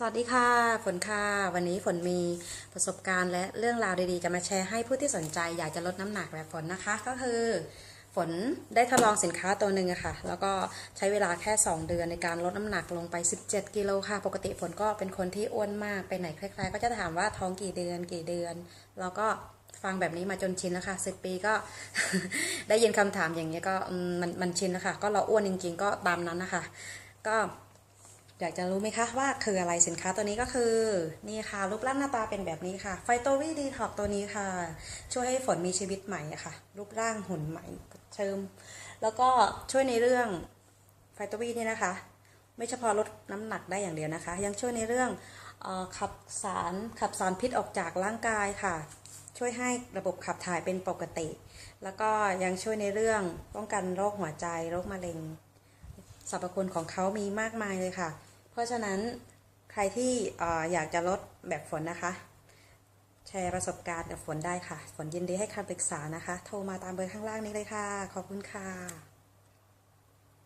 สวัสดีค่ะ ฝนค่ะ วันนี้ฝนมีประสบการณ์และเรื่องราวดีๆจะมาแชร์ให้ผู้ที่สนใจอยากจะลดน้ำหนักแบบฝนนะคะ ก็คือ ฝนได้ทดลองสินค้าตัวหนึ่งอะค่ะ แล้วก็ใช้เวลาแค่ 2 เดือนในการลดน้ำหนักลงไป 17 กิโลค่ะ ปกติฝนก็เป็นคนที่อ้วนมากไปไหนใครๆก็จะถามว่าท้องกี่เดือนกี่เดือน แล้วก็ฟังแบบนี้มาจนชินแล้วค่ะสิปีก็ได้ยินคำถามอย่างนี้ก็มมันมันชินแล้วค่ะก็เราอ้วนจริง ๆ ก็ตามนั้นนะคะ ก็ อยากจะรู้ไหมคะว่าคืออะไรสินค้าตัวนี้ก็คือ นี่ค่ะ รูปร่างหน้าตาเป็นแบบนี้ค่ะไฟโตวีดีท็อกตัวนี้ค่ะ ช่วยให้ฝนมีชีวิตใหม่ค่ะ รูปร่างหุ่นใหม่เชิม แล้วก็ช่วยในเรื่องไฟโตวีนี่นะคะ ไม่เฉพาะลดน้ำหนักได้อย่างเดียวนะคะ ยังช่วยในเรื่องออขับสารขับสารพิษออกจากร่างกายค่ะ ช่วยให้ระบบขับถ่ายเป็นปกติ แล้วก็ยังช่วยในเรื่องป้องกันโรคหัวใจโรคมะเร็งสรรพคุณของเขามีมากมายเลยค่ะ ราะฉะนั้นใครที่เอ่ออยากจะลดแบบฝนนะคะ แชร์ประสบการณ์กับฝนได้ค่ะ ฝนยินดีให้คำปรึกษานะคะ โทรมาตามเบอร์ข้างล่างนี้เลยค่ะ ขอบคุณค่ะ